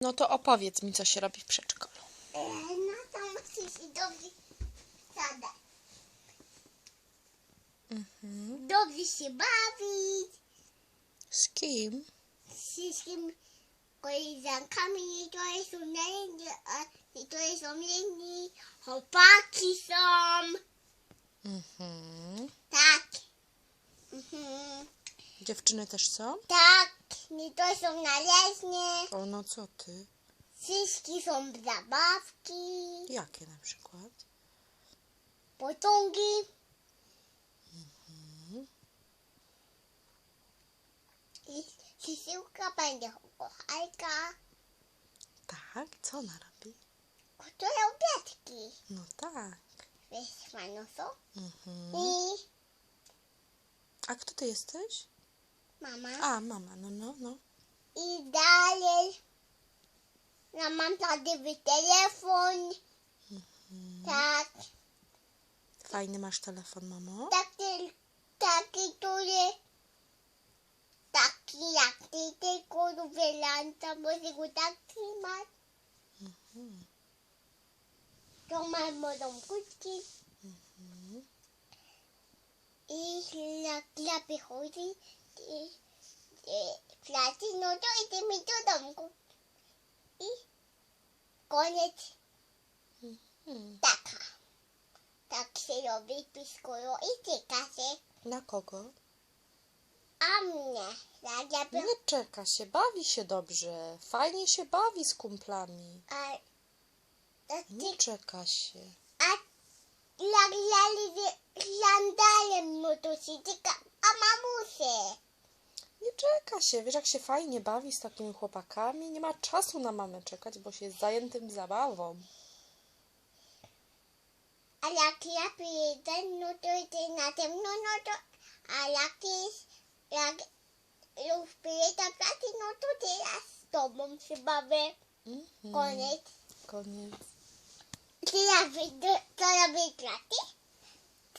No to opowiedz mi, co się robi w przedszkolu. E, No to musisz dobrze zadać. Mhm. Dobrze się bawić. Z kim? Z wszystkimi koleżankami, niektóre są należni, a niektóre są lenni. Chłopaki są. Mhm. Tak. Mhm. Dziewczyny też są? Tak. Niektóre są należne. O, no co ty? Wszystkie są zabawki. Jakie na przykład? Pociągi. I Krzysiłka będzie kochanka, Tak, co ona robi? która obiadki. No tak. Wiesz, co? Mhm. I A kto ty jesteś? Mama. A, mama, no, no, no. I dalej. Ja mam prawdziwy telefon. Tak. Fajny masz telefon, mamo? Taki, taki, który taki jak ty, tylko wylanta, może go tak trzymać. To mam moją kutki. I na klapy chodzi. I, i placi, no to idziemy do domku. I koniec. Hmm. Taka. Tak się robi piskoro i tyka się. Na kogo? A mnie, tak ja bym, Nie czeka się, bawi się dobrze. Fajnie się bawi z kumplami. a, a, Nie ty, czeka się. a jak ja lubię sandalem, no to się tyka, a mamusie. Nie czeka się. Wiesz, jak się fajnie bawi z takimi chłopakami? Nie ma czasu na mamę czekać, bo się jest zajętym zabawą. A jak ja przyjedę, no to idę na tym, no, no to, a jak jest, jak już przyjedę pracy, no to teraz z tobą się bawię. Mhm. Koniec. Koniec. Czy ja wyjdę, to ja wyjdę pracy?